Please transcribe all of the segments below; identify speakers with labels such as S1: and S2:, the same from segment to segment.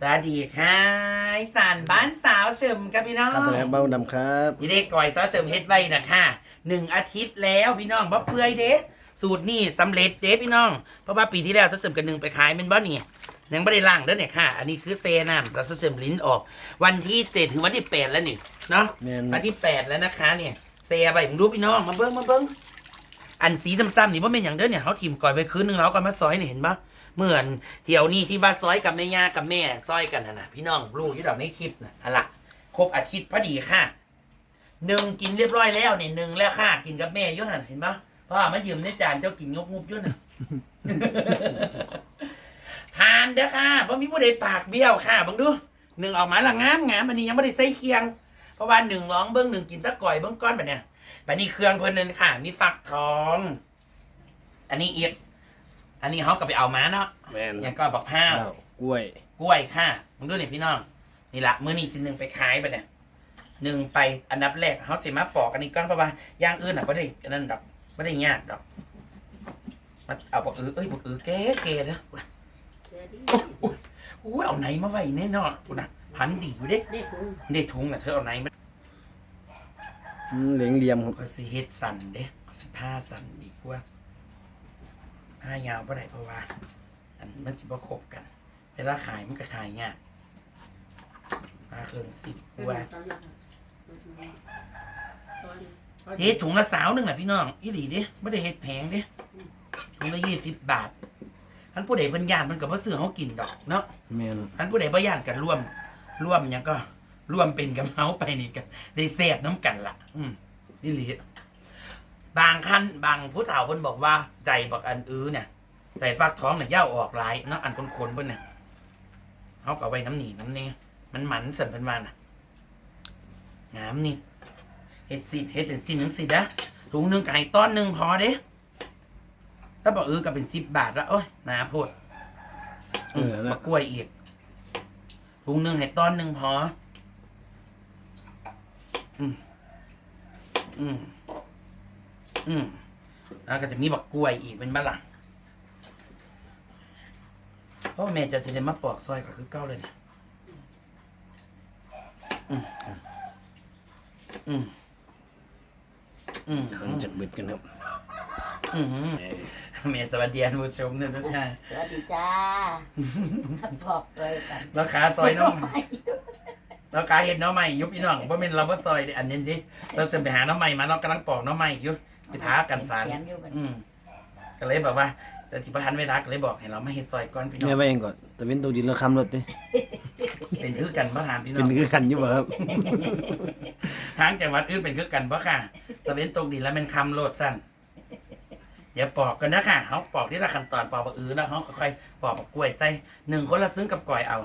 S1: สวัสดีค่ะอีสานบ้านสาวเฉิมกับพี่น้อง
S2: ครับแสดงเบ้าดำครับ
S1: ยี่เด็กก่อยสาวเฉิมเฮ็ดไว้นะค่ะหนึ่งอาทิตย์แล้วพี่น้องบ่เปื่อยเด้สูตรนี่สำเร็จเด้พี่น้อง เพราะว่าปีที่แล้วสาวเฉิมกันหนึ่งไปขายเป็นบ่นี่ยังไม่ได้ล่างเด้อเนี่ยค่ะ อันนี้คือเซน้ำแล้วสาวเฉิมลิ้นออก วันที่เจ็ดถึงวันที่แปดแล้วนี่เนาะ
S2: แม่น
S1: วันที่แปดแล้วนะคะเนี่ยเซไปผมดูพี่น้องมาเบิ้งมาเบิ้งอันสีซ้ำๆนี่ว่าเป็นอย่างเด้อเนี่ยเขาทิมก่อยไปคืนนึงแล้วก็มาซอยนี่เห็นปะ เหมือนเที่ยวนี้ที่ว่าซอยกับแม่ย่ากับแม่ซอยกันนะนะพี่น้องลูกที่เราในคลิปนะฮะละครบอาทิตย์พอดีค่ะหนึ่งกินเรียบร้อยแล้วเนี่ยหนึ่งแล้วค่ะกินกับแม่ยุ่นั่นเห็นปะเพราะว่ามายืมในจานเจ้ากินงบงบๆอยุ่น่ะทานเด้อค่ะเพราะมีผู้ใดปากเบี้ยวค่ะบังดูหนึ่งออกมาละงามงามอันนี้ยังไม่ได้ใส่เคียง เพราะว่าหนึ่งร้องเบิ้งหนึ่งกินตะก่อยเบิ้งก้อนแบบเนี้ยแบบนี้เครื่องเพิ่นนั่นค่ะ มีฟักทอง อันนี้เอียด อันนี้เขาก็ไปเอามาเนาะ
S2: แม่น
S1: อย่างก็บักพ้าว
S2: ข้าว กล้วย
S1: กล้วยค่ะมึงดูนี่พี่น้อง นี่ละมื้อนี้สิหนึ่งไปขายไปเนี่ยหนึ่งไปอันดับแรกเขาสิมาปอกอันนี้ก้อนเพราะว่าอย่างอื่นอะไม่ได้อันนั้นดอกไม่ได้ยากดอกมันเอาบักอือเอ้ยบักอือแก่แก่เนาะอุ้ยอุ้ยเอาไหนมาไว้แน่นอนกูนะพันดีอยู่เด้
S3: เด็กคุณ
S1: ได้ถุงน่ะเธอเอาไหนมา
S2: อืมเหลียงเหลี่ยมครับ
S1: ก็สิเฮ็ดสั่นเด้ก็สิผ้าสั่นดีกว่า ผ้ายาวบ่ได้เพราะว่า อันมันสิบ่ครบกัน เวลาขายมันก็ขายยากผ้าเครื่องสิบกว่า
S3: ตอนหลังตอนตอน
S1: เฮ็ดถุงละสาวหนึงน่ะพี่น้องอีหลีเด้บ่ได้เฮ็ดแพงเด้ถุงละยี่สิบบาทอันผู้ใดเพิ่นย่านมันก็บ่ซื้อเฮากินดอกเนาะ
S2: แม่น
S1: อันผู้ใดบ่ย่านกันร่วม ร่วมหยังก็ร่วมเป็นกับเฮาไปนี่ก็ได้แซ่บน้ำกันละอืมอีหลี บางคันบางผู้เฒ่าเพิ่นบอกว่าใจบักอันอื้อเนี่ยใจฟักท้องเนี่ยย่าออกหลายเนาะอันคนๆเพิ่นเนี่ยเฮาก็เอาไว้น้ำหนีน้ำนี่มันหมันสั่นเพิ่นว่าน่ะงามนี่เฮ็ดสิเฮ็ดเป็นสิหนึงสินะถุงหนึงก็ให้ต้อนหนึงพอเด้ถ้าบอกเออก็เป็น10บาทละโอ้ยหนาโพด
S2: เออ
S1: มะ
S2: นะ
S1: กล้วยอีกถุงหนึ่งให้ต้อนหนึ่งพอ อืมอืม อืมแล้วก็จะมีบักกล้วยอีกเป็นบ้าล่ะเพราะว่าแม่จะจะได้มาปอกซอยก็คือเก้าเลยนะอืมอืมอืม
S2: หันจากเบ็ดกันครับ
S1: อืม
S2: เอ้ย
S1: แม่สวัสดีคุณผู้ชมเนี่ยทุกท่าน
S3: สวัสดีจ้าบอกเลยกัน
S1: แล้วขาซอยน้องเรากาเห็นน้องใหม่ยุบอีน้องว่าเป็นเราบ่ซอยเด้อันนี้ดิเราจะไปหาน้องใหม่มาเรากำลังปอกน้องใหม่อยู่ สิพากันสาร
S3: เขียนอยู่กัน
S1: อืมก็เลยบอกว่า แต่ที่ประทันเวลาก็เลยบอกให้เราไม่เห็ดซอยก่อนพี่น้อ
S2: แม่
S1: ง
S2: ไว้เองก่อนแต่เว้นตัวดินแล้วคำรถดิ
S1: เป็นคือกันบ่ถามพี่น้
S2: เป็
S1: อนง
S2: คือกันอยู่บ่ครับ
S1: ทางจังหวัดอื่นเป็นคือกันบ่ค่ะตะเวนตกดินแล้วเป็นคำโลดสั้นอย่าปอกกันนะค่ะเขาปอกที่ละขั้นตอนปอกบักอื้อแล้วเขาก็ค่อยปอกบักกล้วยใส่หนึ่งคนละซึ้งกับก่อยเอา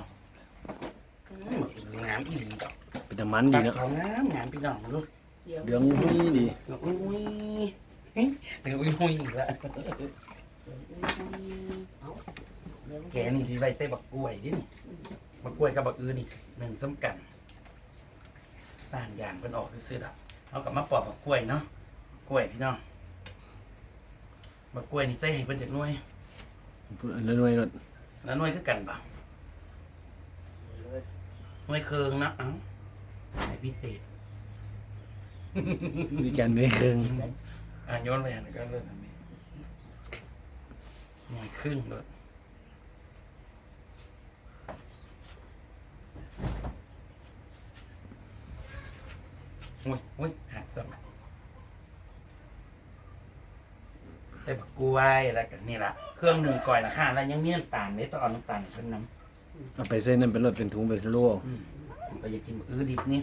S1: อืมบักอื้องามอีหลีดอก
S2: เป็นแต่มันดี
S1: ตัด
S2: เนาะ
S1: ของงามงามพี่น้องลูก
S3: เดี๋ยว
S2: เหลืองหุ้ยดี
S1: เดี๋ยวอุ้ยอุ้ยเฮ้ยเดี๋ยวอุ้ยอุ้ยอีกแล้ว
S3: เอาเดี๋ยว
S1: แกนี่ที่ไว้ใส่บักกล้วยดินี่บักกล้วยกับบักอื้อนี่หนึ่งซ้ำกันต่างอย่างเพิ่นออกซื่อๆดอกเอากลับมาปอกบักกล้วยเนาะกล้วยพี่น้องบักกล้วยนี่ใส่ให้เพิ่นจากหน่วย
S2: พูดอันละหน่วยรถ
S1: แล้วหน่วยคือกันเปล่าหน่วยเคืองนะเอ้าให้พิเศษ
S2: มีกันด้วยเครื่ง
S1: อะโยนไปอันนี้ก็เริ่มอันนี้หน่วยครึ่งเลยอุ้ยอุ้ยหักจังใส่ผักกล้วยแล้วกันนี่ละเครื่องหนึ่งก่อยนะค่ะแล้วยังมีน้ำตาลเนี่ยต้องเอาน้ำตาลเป็นน้
S2: เอาไปเส้นนั่นเป็นรถเป็นถุงเป็นโลำ
S1: อืมไปอยากกินอื้อดิบนี่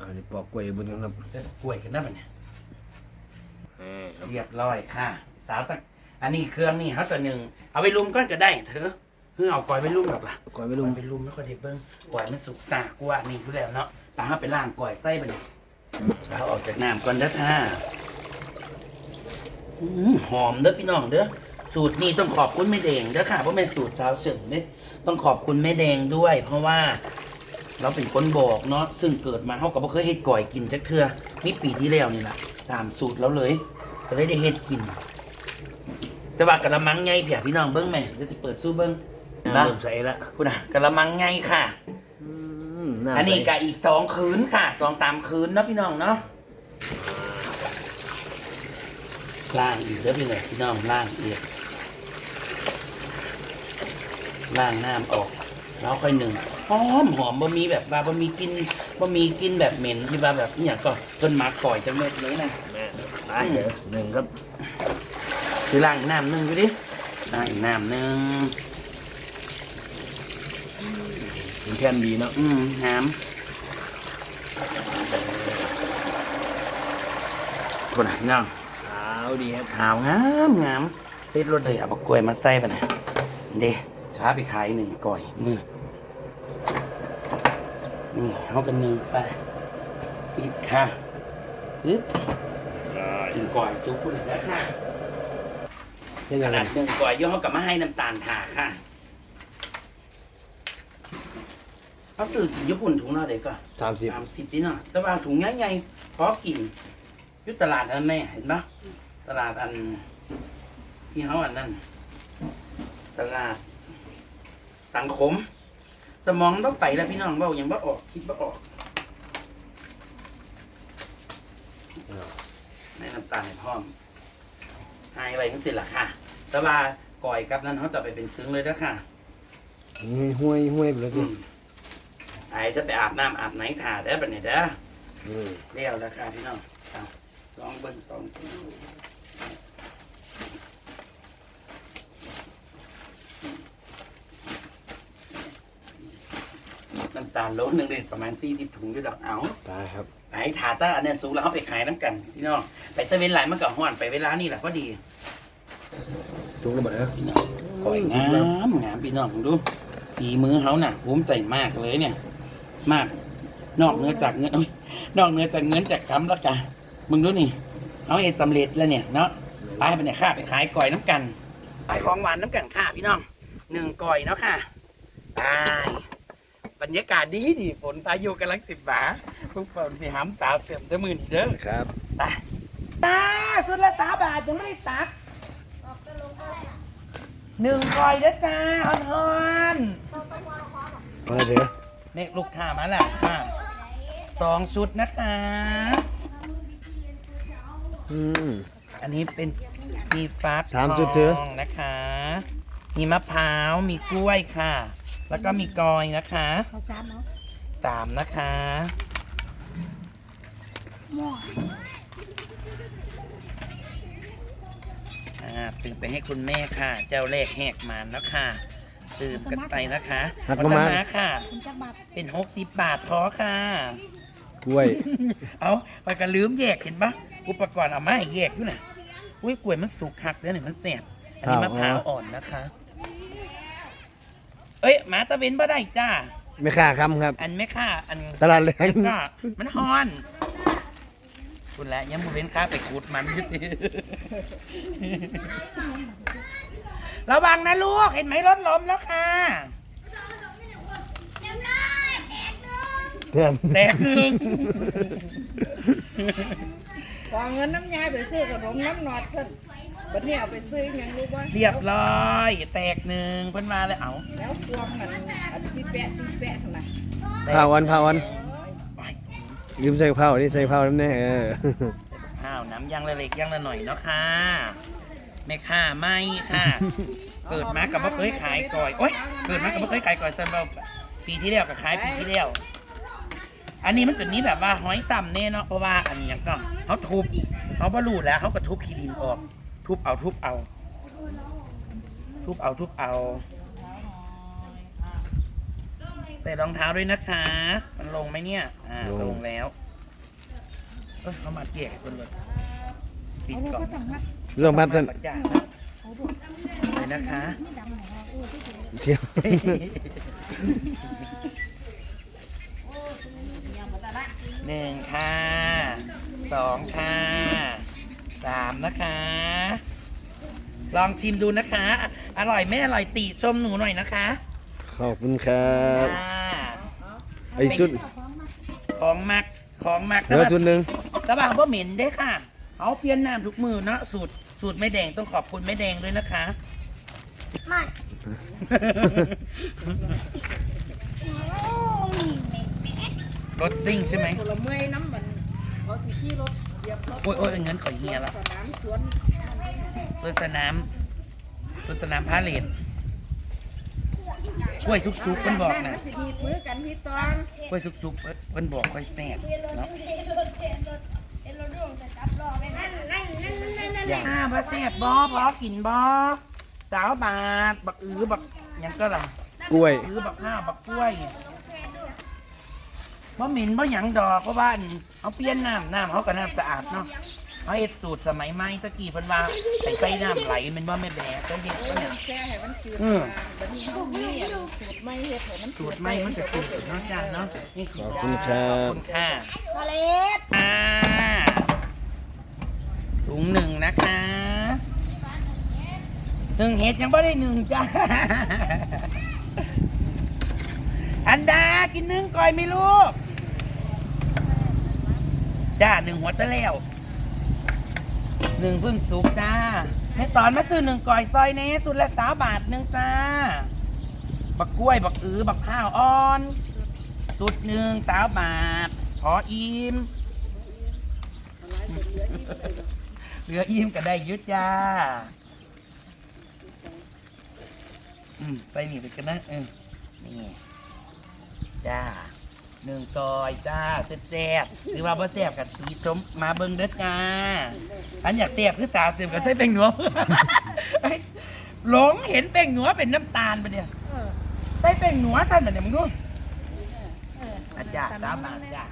S2: อาดิปอกกล้วยบนนั้นครับ
S1: ใส่ผักกล้วยกันได้ปะเนี่ย
S2: เอ้ยครับ
S1: เรียบร้อยค่ะ สาวตะอันนี้เครื่องนี่เขาตัวหนึ่งเอาไปลุมก้อนก็ได้เธอเพื่อเอากอยไปลุมหรอกล่ะ
S2: กล้วยไม่
S1: ก
S2: รู้
S1: อยไปลุมแล้วก็เด็เบิ้งกอยมันสุกสากกว่านี่อยู่แล้วเนาะปลาเขาไปล่างกอยไส้ไปเนี่ยเอาออกจากน้ำก่อนเด้อค่ะอืมหอมเด้อพี่น้องเด้อสูตรนี้ต้องขอบคุณแม่แดงเด้อค่ะเพราะแม่นสูตรสาวเฉิงเนี่ยต้องขอบคุณแม่แดงด้วย เพราะว่า เราเป็นคนบอกเนาะซึ่งเกิดมาเขาก็บ่เคยเฮ็ดก่อยกินจักเทื่อมีปีที่แล้วนี่แหละตามสูตรเราเลย ก็เลยได้เฮ็ดกิน แต่ว่ากระมังไงเพียพี่น้องเบิ้งแม่เดี๋ยวจะเปิดสู้เบิ้งนะ
S2: เริ่มใส่ละ
S1: คุณอะกระมังไงค่ะ
S2: อืมน้ำ
S1: อันนี้
S2: ใส่
S1: กะอีกสองคืนค่ะสองสามคืนเนาะพี่น้องเนาะล่างอีกเด้อพี่น้องพี่น้องล่างอีกล่างน้ำออก แล้วค่อยหนึ่ง หอมหอมบะมีแบบว่าบะมีกินบะมีกินแบบเหม็นที่ว่าแบบอหย่างก็จนหมาก่อยจะเม็ดเลยนะ
S2: แม่ไปเดี๋ยวหนึ่งครับ
S1: คือล่างอีกน้ำหนึ่งดูดิล่างอีกน้ำหนึ่ง
S2: เป็นแค่นดีเนาะ
S1: อืมน้ำคนอะพี่น้อง
S2: ขาวดีครับ
S1: ขาวงามงามติดรถเลยเอาบักกล้วยมาใส่ไปนะเด้ช้าไปขายหนึ่งก่อยมือ นี่เขากันหนึ่งไปปิดค่ะปึ๊บหนึ่งก่อยซุปคุณแล้วค่ะ
S2: เป็น
S1: ข
S2: ยังไง
S1: นาดหนึ่งก่อยย่เขากลับมาให้น้ำตาลถ่าค่ะเขาซื้อกินญี่ปุ่นถุงละเด็กก็
S2: สามสิบ
S1: สามสิบนี่เนาะแต่ว่าถุงใหญ่ๆพอกินอยุตลาดนั้นแม่เห็นปะตลาดอัน ที่เขาอันนั้น ตลาดตังขม สมองต้องไปแล้วพี่น้องเบ้ายังบ่ออก คิดบ่ออกแม่น้ำตาลให้พร้อมหายไปทั้งสิ้นละค่ะ แต่ว่าก่อยกับนั้นเขาจะไปเป็นซึ้งเลยนะค่ะ
S2: นี่ห้วยห้วยไปแล้ว
S1: อื
S2: สิ
S1: มไอ้จะไปอาบน้ำอาบไหนถ่าได้ปะเนี่ยเด้อ
S2: อืม
S1: เรียวแล้วค่ะพี่น้องเอาลองเบิ้งลอง น้ำตาลโลหนึ่งเลยประมาณสี่สิบถุงด้วยดอกเอา
S2: ตายครับ
S1: ไอ้ถาต้าอันเนี้ยสูงแล้วเขาไปขายน้ำกันพี่น้องไปตะเวนไหลมันก็ห้อนไปเวลานี่แหละก็ดี
S2: จุกระเบิด
S1: พี่น้องก่อยงามงามพี่น้องดูฝีมือเขาน่ะภูมิใจมากเลยเนี่ย มาก นอกเหนือจากเงินโอ้ยนอกเหนือจากเงินจากคำแล้วกันมึงดูนี่เขาเองสำเร็จแล้วเนี่ยเนาะไปไปเนี่ยข้าไปขายก่อยน้ำกันขายของหวานน้ำกันค่ะพี่น้องหนึ่งก่อยเนาะค่ะไป บรรยากาศดีดีฝนพายุกำลังสิบบาพวกฝนสิหามสาวเสื่อมเด้อมือนี่เด้อ
S2: ครับ
S1: ตาตาสุดละสาบาทยังไม่ได้ตักหนึ่งก่อยเด้อจ้าฮอนฮอน
S2: มาเถอะ
S1: ๆนี่ลูกค้ามาแล้วค่ะสองชุดนะคะ
S2: อืม
S1: อันนี้เป็นมีฟัก
S2: สามชุดเถอะ
S1: ทองนะคะ มีมะพร้าวมีกล้วยค่ะ แล้วก็มีกอยนะคะ
S3: เขาซ้ำเนาะ
S1: สามนะคะ
S3: หม้อ
S1: อ่าตื่นไปให้คุณแม่ค่ะ เจ้าแรกแหกมานแล้วค่ะตื่นกันไปนะคะ
S2: หัก
S1: วั
S2: มา
S1: ต
S2: มา
S1: นาค่ะ
S3: คุณจักบัตร
S1: เป็นหกสิบบาทพอค่ะ
S2: กล้วย
S1: เอาไปก็ลืมแยกเห็นปะอุปกรณ์เอามาให้แยกอยู่น่ะอุ้ยกล้วยมันสุกคักเด้อนี่มันแสบอันนี้
S2: ครั
S1: มะ
S2: บ
S1: พร้าวอ่อนนะคะ เอ้ยหมาตะเวนบ่ได้จ้า
S2: ไม่ค่าคำครับ
S1: อันไม่ค่าอัน
S2: ตลาดแรง
S1: ก็มันฮอน คุณแหละยังบ่เว้นค่าไปกูดมันอยุติระวังนะลูก เห็นไหมรถล้มแล้วค่ะ
S2: เพื่อน
S1: แตกหนึ่ง
S4: ขอเงินน้ำยายไปซื้อขนมน้ำหนอดซะ บัดนี้เอาไปซื้อหยังรู้บ่
S1: เรียบร้อย แตกหนึ่งเพิ่นมาเลยเอา
S4: แล้วพวงมันอันที่แปะที่แปะนั่นน่ะ
S2: พาวันพาวัน
S1: ไป
S2: ลืมใส่เผานี่ใส่เผาน้ำแน่เออ
S1: ข้าวน้ำยังละเล็กยังละหน่อยเนาะค่ะแม่ค่าไม่ค่ะ เกิดมากับว่าเคยขายก่อยโอ๊ยเกิดมากับว่าเคยขายก่อยเซนเบาปีที่แล้วกับขายปีที่แล้วอันนี้มันจะนี้แบบว่าห้อยซ้ำเน่เนาะเพราะว่าอันนี้ก็เขาทุบเขาบรรูแล้วเขาก็ทุบขี้ดินออก ทุบเอาทุบเอา ทุบเอาทุบเอาใส่รองเท้าด้วยนะคะ มันลงไหมเนี่ย อ่า
S2: ลง
S1: ลงแล้ว เออเขามาแยกกันเลยปิด
S3: เอา
S1: ก่อน
S3: ไว้ก็ต้องมัด
S2: เรื่องพัดท่าน
S1: ปัจจัยเลยนะคะ
S3: ไม่ดำหรอกเออที่สุด
S2: เที่ยว
S1: หนึ่งค่ะสองค่ะสามนะคะ ลองชิมดูนะคะ อร่อยไม่อร่อยติชมหนูหน่อยนะคะ
S2: ขอบคุณครับ
S1: ค่ะ
S2: ไอ้ชุด
S1: ของมักของมัก
S2: เดี๋ยวชุดหนึ่ง
S1: ตะบางบ่เหม็นได้ค่ะ เอาเปลี่ยนน้ำทุกมือเนาะสูตรสูตรไม่แดงต้องขอบคุณไม่แดงด้วยนะคะ
S3: มา
S1: รถซิ่งใช่ไหม
S4: ผลเมื่อยน้ำมันเขาสิขี่รถเหยียบรถ
S1: โอ้ยโอ้ยเงินข่อยเฮียละ
S4: สนามสวน
S1: รถสนามรถสนามพาเลทกล้วยสุกๆมันบอกนะ
S4: สิดีมือกันพี่ตอง
S1: กล้วยสุกๆมันบอกค่อยแซ่บเนาะอ่าบ่แซ่บบ่พอกินบ่สาวบาทบักอือบักหยังก็ล่ะ
S2: กล้วย
S1: อือบักห้าวบักกล้วยบ่หมิ่นบ่หยังดอกเพราะว่าอันเอาเปลี่ยนน้ำน้ำเขาก็น้ำสะอาดเนาะ เขาเฮ็ดสูตรสมัยใหม่ตะกี้เพิ่นว่าใส่ใส่น้ำไหลแมันบ่แม่แบกก็เฮ็ดก็เนี่ย
S4: แค่ให้มันคืน
S1: อืม
S4: บัดนี้เขามีอันสูตรไม่เฮ็ดให้มัน
S1: สูตรใหม่มันจะสูตรเนาะจ้าเนาะนี่สิ
S2: ขอบคุณครั
S1: ขอบบคุณค่ะ
S3: ทะเลศ
S1: อ่าถุงหนึ่งนะคะหนึ่งเห็ดยังไม่ได้หนึ่งจ้าอันดากินหนึ่งก่อยไหม่ลูกจ้าหนึ่งหัวตะแล้ว หนึ่งพิ่งสุกจ้าแม่ตอนมาซื้อหนึ่งก่อยซอยเนสุดละสามบาทหนึ่งจ้า บักกล้วย บักอือ บักข้าวอ่อน สุดหนึ่งสามบาท พออิ่มเหลืออิ่มก็ได้ยุดจ้าอืมใส่นี่ไปกันนะเออนี่ จ้า หนึ่งซอยจ้าแซ่บๆหรือว่าบ่แซ่บกับตีสมมาเบิ่งเด้อจ้าอันอยากแซ่บคือสาวเสียบกับใส่แป้งหนัวเฮ้ยหลงเห็นแป้งหนัวเป็นน้ำตาลปะเนี่ย
S4: เออ
S1: ใส่แป้งหนัวท่านแบบนี้มึงดูอาจารย์สามบาทจ้า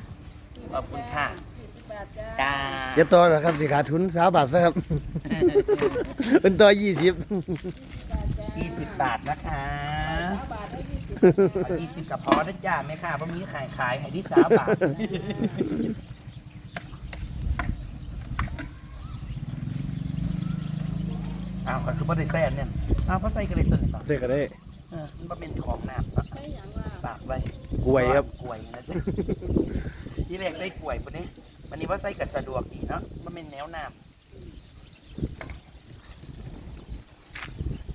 S1: ขอบคุณค่ะ
S4: 20บาทจ้า
S1: จ้า
S2: อย่าต่อหรอกครับสิขาดทุนสามบาทนะครับ เป็นต่อยี่สิบ
S1: ยี่สิบบาทนะคะ
S4: บาทได้ยี่สิบ
S1: ยี่สิบกับพอนะจ้าแม่ค่ะเพราะมีขายขายให้ที่สามบาทอ้าวก็คือบ่ได้แซ่บเนี่ยอ้าวเพราะใส่กระเด็นตัวนี้ต่อ
S2: เสกก็ได้
S1: เออมันบ่เป็นของน้ำเนาะ
S4: ใช่อย่างว่า
S1: ฝากไว้
S2: กล้วยครับ
S1: กล้วยนะจ๊ะที่แรกได้กล้วยปะนี้วันนี้ว่าใส่กับสะดวกดีเนาะมันเป็นแนวน้ำ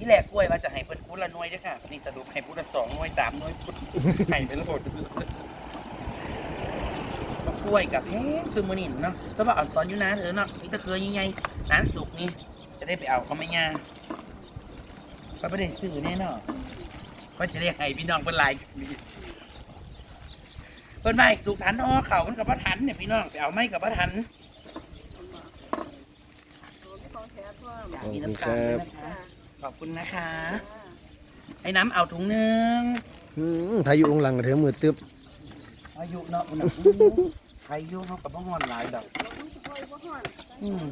S1: ที่แรกกล้วยว่าจะให้เพิ่นคุดละหน่วยเด้อค่ะนี่สรุปให้พุทละสองหน่วยสามหน่วยพุทให้เป็นโหลดกล้วยกับแพงซึมือนินเนาะแต่ว่าอ่อนสอนอยู่นะเธอเนาะนี่ตะเคยยังไงร้านสุกนี่จะได้ไปเอาเขาไม่ยาก็ไม่ได้ซื้อแน่นอนก็จะได้ให้พี่น้องเป็นลายเพิ่นมาอีกสุกทันอ้อเข่ามันกับพระทันเนี่ยพี่น้องไปเอาไม้กับพระทัน
S4: อ
S1: ยากมีน้ำตาลนะคะ ขอบคุณนะคะ ไอ้น้ำเอาถุงหนึง
S2: อืมพายุองหลังกระเถือมือตึบ
S1: อายุเนาะอุณหภูมิใครอยู่เขากับพ่อฮอนหลายดอกอืม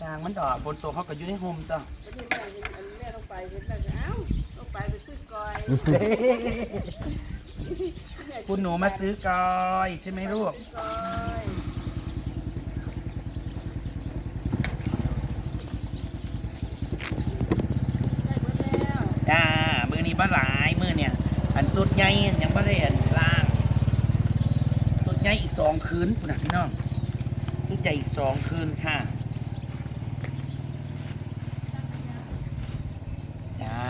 S1: ทางมันดอกฝนตกเขาก็อยู่ในโฮมต่อ
S4: ประเทศไทยอันแม่ต้องไปเห็นแล้วก็เอ้าต้องไปไปซื้อกอย
S1: คุณหนูมาซื้อกอยใช่ไหมลูก
S4: กอยได้หมดแล้ว
S1: จ้า มือนี้บ้าหลายมือเนี่ย อันสุดใหญ่ยังบ่ได้อันล่าง สุดใหญ่อีกสองคืนคุณนะพี่น้องสุดใหญ่อีกสองคืนค่ะจ้า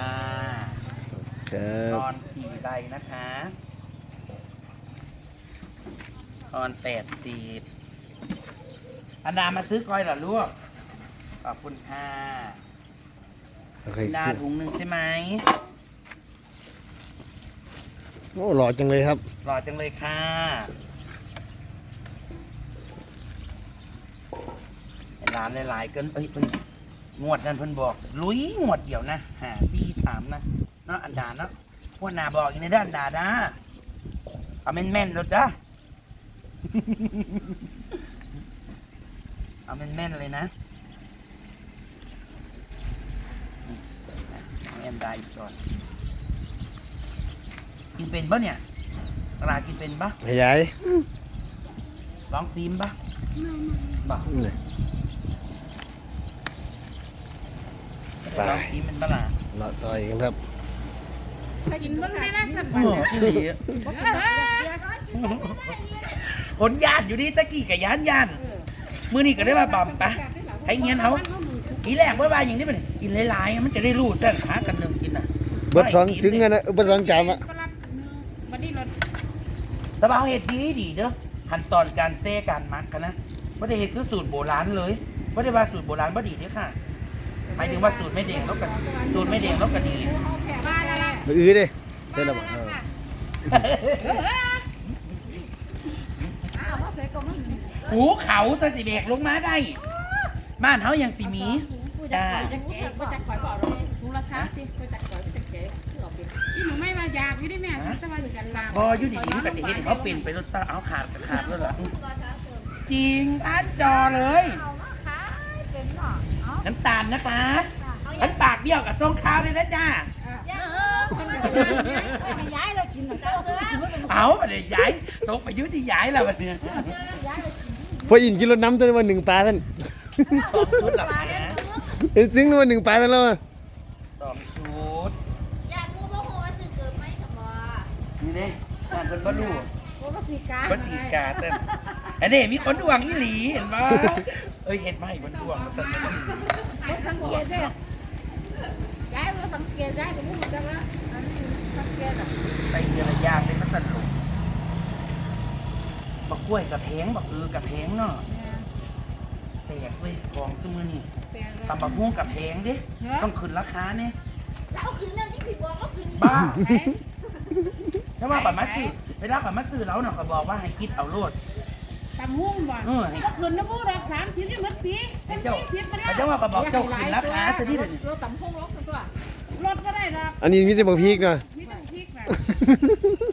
S2: ครั
S1: ต
S2: บ
S1: อนสี่ใบนะคะตอนแปดสีบอันดามาซื้อกอยเหรอลูกขอบคุณค่ะ
S2: โอเค
S1: อันดาถุงหนึ่งใช่ไหม
S2: โอ้หล่อจังเลยครับ
S1: หล่อจังเลยค่ะ ร้านหลายๆเกินเอ้ยเพิ่นงวดนั้นเพิ่นบอก ลุยงวดเดียวนะหาที่สามนะเนาะอันดาเนาะพวกนาบอกอยู่ในด้านดาดาเอาแม่นแม่นๆรถจ้าเอาแม่นแมนๆเลยนะอืมเอาแอนดาอีกก่อน กินเป็นปะเนี่ยตลาดกินเป็นปะ
S2: ขยาย
S1: ลองซีมปะบ่
S2: นี่ไป
S1: ลองซีมเป็นปะล่ะ
S2: หล่อต่อยกันครับ
S4: ถ้ากินเบิ่งได้นะสั่น
S1: โอ้ที่หลีอะผลญาติอยู่นี่ตะกี้กับยานยานมือนี่ก็ได้มาบำปะให้เงี้ยนเอาทีแรกว่าว่าอย่างนี้มันกินหลายๆมันจะได้รู้เส้นขากันหนึ่งกินน่ะ
S2: เบิดสองถึงกันนะเบิดสองจานอะ
S4: ก็รับวันนี้รถ
S1: แต่ว่าเอาเห็ดดีดีเด้อขั้นตอนการเซ่การมักกันนะไม่ได้เห็ดคือสูตรโบราณเลยไม่ได้ว่าสูตรโบราณบ่ดีเด้อค่ะหมายถึงว่าสูตรไม่เด้งแล้วกันสูตรไม่เด้งแล้วก็ดี
S4: บ้านอะไร
S2: อื้อเด้ใช่แล้วบ่เออ
S4: อ้าวมาเสกก็มัน
S1: หูเขาซะสิแบกลงมาได้ บ้านเฮายังสิมี
S4: จ้าจะเก๋ก็จะคอยบอกเลยทุกราคาติก็จะคอยก็จะเก๋ คือเอาเป็นอีหนูไม่มาอยากอยู่ได้แม่แต่ว่าอยู่กันลา
S1: พออยู่ดีๆมันก็จะเห็นเขาเป็นไปรถตาเอาขาดก็ขาดแล้วล่ะจริงอันจอเลย
S3: เป็นหรอ
S1: น้ำตาลนะคะอันปากเบี้ยวกับทรงข้าวเลยนะจ้า
S3: เออคนไม่ย้ายเลยกินหน่อยเจ้าซื้อกินไม่เป็น
S1: เอาเดี๋ยวย้ายตกไปอยุติย้ายแล้ววันเนี้ย
S3: ย้ายเลย
S2: พออินกินรถน้ำตัวนี้วันหนึ่งปลาท่าน
S1: สองชุดหลับนะ
S2: เห็นซึ้งวันหนึ่งปลาท่านแล้วอะ
S1: สองชุด
S3: อยากรู้ว่าโหสื่อเกิดไหมสมอ
S1: นี่เด้บ้านเพิ่นบ่รู้
S3: ว่าสีกา
S1: บ่สีกาเต้นอันนี้มีคนดวงอีหลีเห็นปะเอ้ยเห็นไหมคนดวงมาสั่นเลย
S3: ไม่สังเกตเลยย้ายว่าสังเกตย้ายกับพวกมันจังละอันนี้สังเกตอะ
S1: ไปเดือนละอยางเลยมาสั่นลงบักกล้วยกับแพงบักเอือกับแพงเนาะแตกเว้ยของซุมือนี่ตำบักฮุ้งกับแพงเด้ต้องขึ้นราคาเนี่ย
S3: แล้วคืนเนี่ยยิ่งผิดบอกแล้วคืน
S1: บ้า ถ้าว่าก่อนมาซื้อเวลาก่อนมาซื้อแล้วเนาะเขาบอกว่าให้คิดเอาโลด
S4: ตำหุ้งบ่
S1: เออ
S4: ก็คืนนะบูรอกสามสิบยังมัดปีเป็
S1: ให้
S4: น
S1: เจ้า
S4: สี่สิบไปแล้ว
S1: ให้เจ้าว่าก็บอกเจ้าขึ้นราคาซะที่เดี๋ยวนี้
S4: เราตำหุ้งรถตัวรถก็ได้หรอก
S2: อันนี้มีแต่บางพีกเนาะ
S4: มีต้องพริกนะ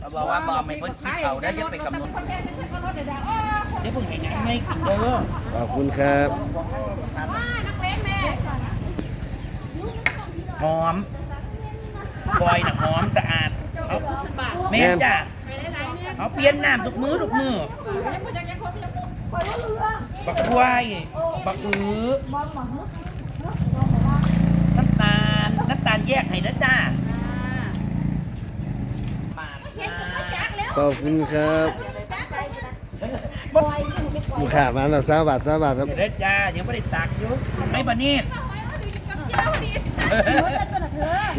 S1: เขาบอกว่าบอกไม่เพิ่นคิดเอาได้อยังไปกำหนด
S4: คนแค่นี้ก็รถเดี๋ยวอ๋อคน
S1: เดี๋ยวเพิ่งเห็นยังไม่กินเด้อ
S2: ขอบคุณครับ
S4: ว่านักเลงแม่
S1: หอมบอยน่ะหอมสะอาด เอาแม่นจ้ะ
S4: ไปหลายๆเนี่ย
S1: เอาเปลี่ยนน้ำทุกมื้อทุกมื้อ
S4: ยังไม่จักยังคนยัง
S1: บักกล้วยบักอื้อน้ำตาลน้ำตาลแยกให้นะจ้าบาท
S3: เห็นกับมาจากแล้ว
S2: ขอบคุณครับ
S3: จากไปบอยอยู่ไม่ปล่อย
S2: ลูกค้ามาแล้วสามบาทสามบาทครับ
S1: เดี๋ยวเด้อจ้ายังไม่ได้ตักอยู่ไม่บานีด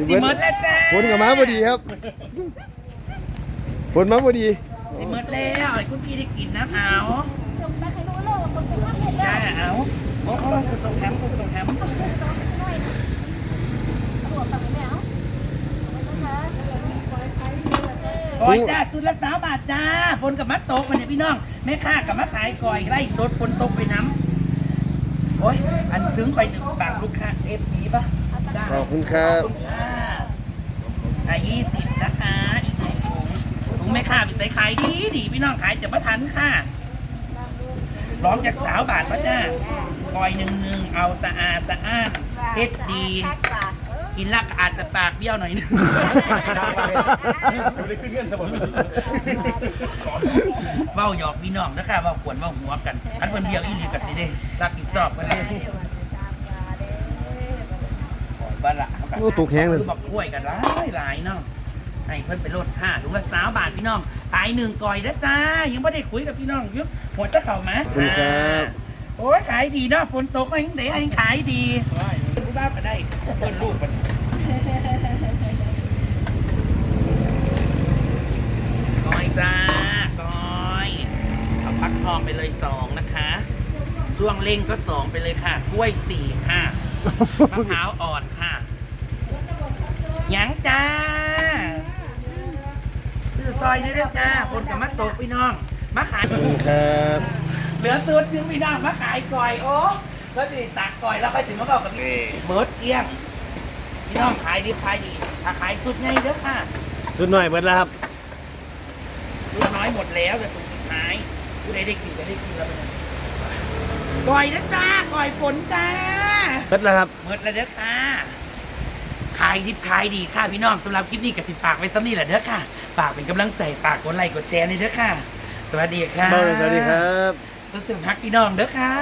S1: สิเมิดแล้วจ้า
S2: ฝนกับมาพอดีครับฝนมาพอดี
S1: สิเมิดแล้วให้คุณพี่ได้กินนะเอา
S3: จงได้ใครรู้แล้วคนเป็นข้าเห็นแล้ว
S1: จ้าเอาโอ้โหคุณตรงแฮมคุณตรงแฮม
S3: ตัวตังแมวปล่อยใคร
S1: โอ้ยจ้าสุดละสามบาทจ้า ฝนกับมะตกมาเนี่ยพี่น้อง แม่ค้ากับมะขายก่อยไล่สดฝนตกไปน้ำโอ้ยอันซึ้งไปหนึ่งบางลูกค้าเอฟดีป่ะจ้า
S2: ขอบคุณครับ
S1: ขอบคุณค่ะอะยี่สิบนะคะ อีกหนึ่งถุงถุงแม่ค้าไปใส่ขายดีดีพี่น้องขายจะมาทันค่ะร้องจากสาวบาทป่ะจ้าก่อยหนึ่งหนึ่งเอาสะอาดสะอ้านเฮ็ดดี กินแลักอาจจะปากเบี้ยวหน่อยนึงเว้าหยอกพี่น้องนะคะเว้าขวนเว้าหัวกันอันเพิ่นเบี้ยวอีหลีกับสิเด้รับผิดชอบเพิ่นเลย บ้านละ
S2: โอ้ตกแห้งเลย
S1: คือบักกล้วยกันหลายหลายเนาะให้เพิ่นไปลดค่าถุงละสามบาทพี่น้องขายหนึ่งก่อยนะจ้ายังไม่ได้คุยกับพี่น้องอยุบหัวจะเข่ามา
S2: ขอบคุณครับ
S1: โอ้ยขายดีเนาะฝนตกเองเดี๋ยวเองขายดีเป็นผู้บ้าไปได้เพิ่นลูกมันก้อยจ้าก้อยเอาฟักทองไปเลยสองนะคะช่วงเล่งก็สองไปเลยค่ะกล้วยสี่ค่ะมะพร้าวอ่อนค่ะ หยังจ้าซื้อซอยนี่เด้อจ้าคนกับมะตกพี่น้อง มาขาย
S2: ขอบคุณครับ
S1: เหลือสูตรถึงพี่น้องมาขายก่อย โอ้ก็สิตักก่อยแล้วค่อยถึงมาบอกกับพี่เบิร์ดเอี้ยงพี่น้องขายดีขายดีถ้าขายสุดไงเด้อค่ะ
S2: สุดหน่อยเบิดแล้วครับ
S1: ลูกน้อยหมดแล้วแต่สุดสุดท้ายผู้ใดได้กินก็ได้กินแล้วเป็นไงก่อยนะจ้าก่อยฝนจ้า
S2: เบิดแล้วครับ
S1: เมิดแล้วเด้อค่ะ ขายดิบขายดีค่ะพี่น้องสำหรับคลิปนี้กับสิฝากไว้ซ้ำนี่แหละเด้อค่ะ ฝากเป็นกำลังใจฝากกดไลค์กดแชร์ในอยเด้อค่ะ สวัสดีค่ะ
S2: เบ้าเลยสวัสดีครับ
S1: รู้สึกฮักพี่น้องเด้อค่ะ